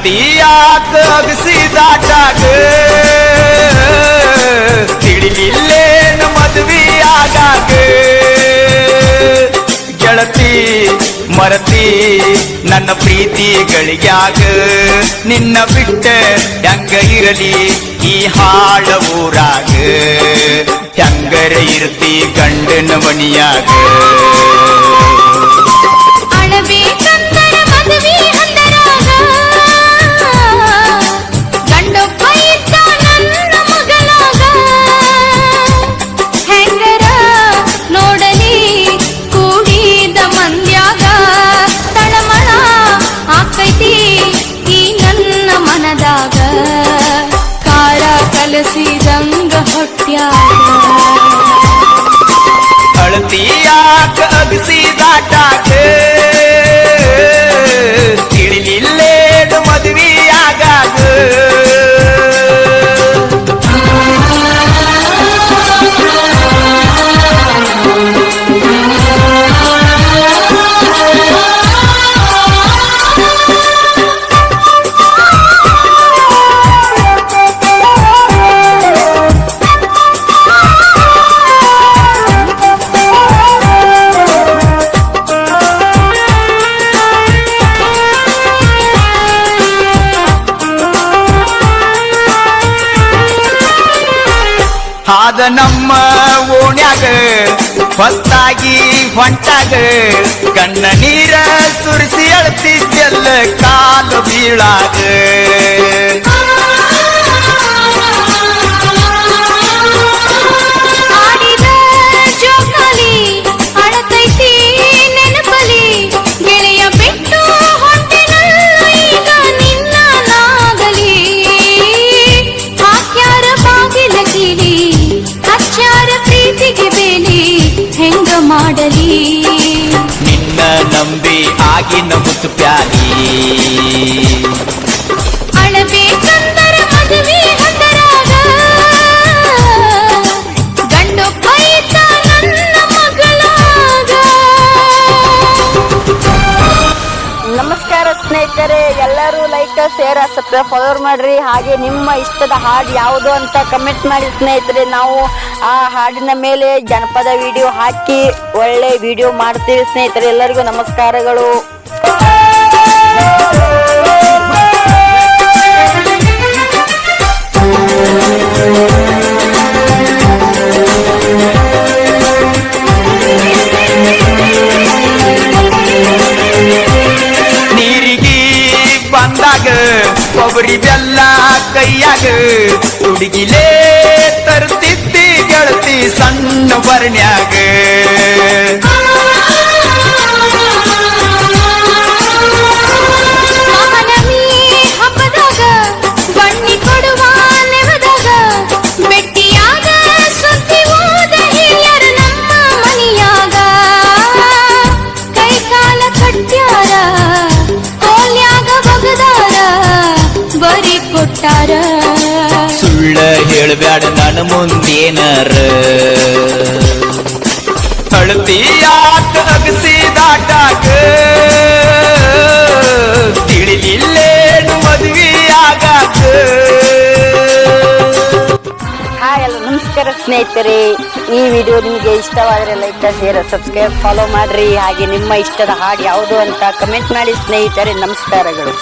ಅಳತಿಯಾಕ ಅಗಸಿದಾಟಾಗ ತಿಳಿಲಿಲ್ಲೇನು ಮದ್ವಿ ಆಗಾಗ ಗೆಳತಿ ಮರತಿ ನನ್ನ ಪ್ರೀತಿಗಳಿಗ್ಯಾಗ ನಿನ್ನ ಬಿಟ್ಟ ಹೆಂಗ ಇರಲಿ ಈ ಹಾಳ ಊರಾಗ ಹೆಂಗರ ಇರ್ತಿ ಗಂಡನ ಮನಿಯಾಗ ಆದ ನಮ್ಮ ಓಣ್ಯಾಗ ಹೊತ್ತಾಗಿ ಹೊಂಟಾಗ ಕಣ್ಣ ನೀರ ಸುರಿಸಿ ಅಳ್ತಿದ್ದೆಲ್ಲ ಕಾಲು ಬೀಳಾಗ ನಂಬಿ ಆಗಿನ ಮುತ್ತು ಪ್ಯಾರಿ ಅಳಬೇಕಂದರ ಮದುವೆ ಹಂದರಾಗ ಗಂಡೊಬ್ಬ ಇದ್ದ ನನ್ನ ಮಗಳಾಗ ನಮಸ್ಕಾರ ಸ್ನೇಹಿತರೆ ಲೈಕ್ ಶೇರ್ ಸಬ್ಸ್ಕ್ರೈಬ್ ಫಾಲೋರ್ ಮಾಡ್ರಿ. ಹಾಗೆ ನಿಮ್ಮ ಇಷ್ಟದ ಹಾಡು ಯಾವುದು ಅಂತ ಕಮೆಂಟ್ ಮಾಡಿ ಸ್ನೇಹಿತರೆ, ನಾವು ಆ ಹಾಡಿನ ಮೇಲೆ ಜನಪದ ವಿಡಿಯೋ ಹಾಕಿ ಒಳ್ಳೆ ವಿಡಿಯೋ ಮಾಡ್ತೀವಿ ಸ್ನೇಹಿತರೆ. ಎಲ್ಲರಿಗೂ ನಮಸ್ಕಾರಗಳು. ಕೊಬ್ಬರಿ ಬೆಲ್ಲ ಕೈಯಾಗ ಹುಡುಗಿಲೇ ತರ್ತಿದ್ದಿ ಗೆಳತಿ ಸಣ್ಣ ಬರ್ನ್ಯಾಗ ಕೊಟ್ಟಾರ? ಸುಳ್ಳ ಹೇಳಬ್ಯಾಡ ನನ್ನ ಮುಂದೇನರ. ಅಗಸಿ ಅಗಸಿದಾಟಾಕ ತಿಳಿಲಿಲ್ಲೇನು ಮದುವೆ ಆಗಾಕ. ಹಾಯ್ ಎಲ್ಲ ನಮಸ್ಕಾರ ಸ್ನೇಹಿತರೆ. ಈ ವಿಡಿಯೋ ನಿಮಗೆ ಇಷ್ಟವಾದರೆ ಲೈಕ್ ಶೇರ್ ಸಬ್ಸ್ಕ್ರೈಬ್ ಫಾಲೋ ಮಾಡ್ರಿ. ಹಾಗೆ ನಿಮ್ಮ ಇಷ್ಟದ ಹಾಡು ಯಾವುದು ಅಂತ ಕಮೆಂಟ್ ಮಾಡಿ ಸ್ನೇಹಿತರೆ. ನಮಸ್ಕಾರಗಳು.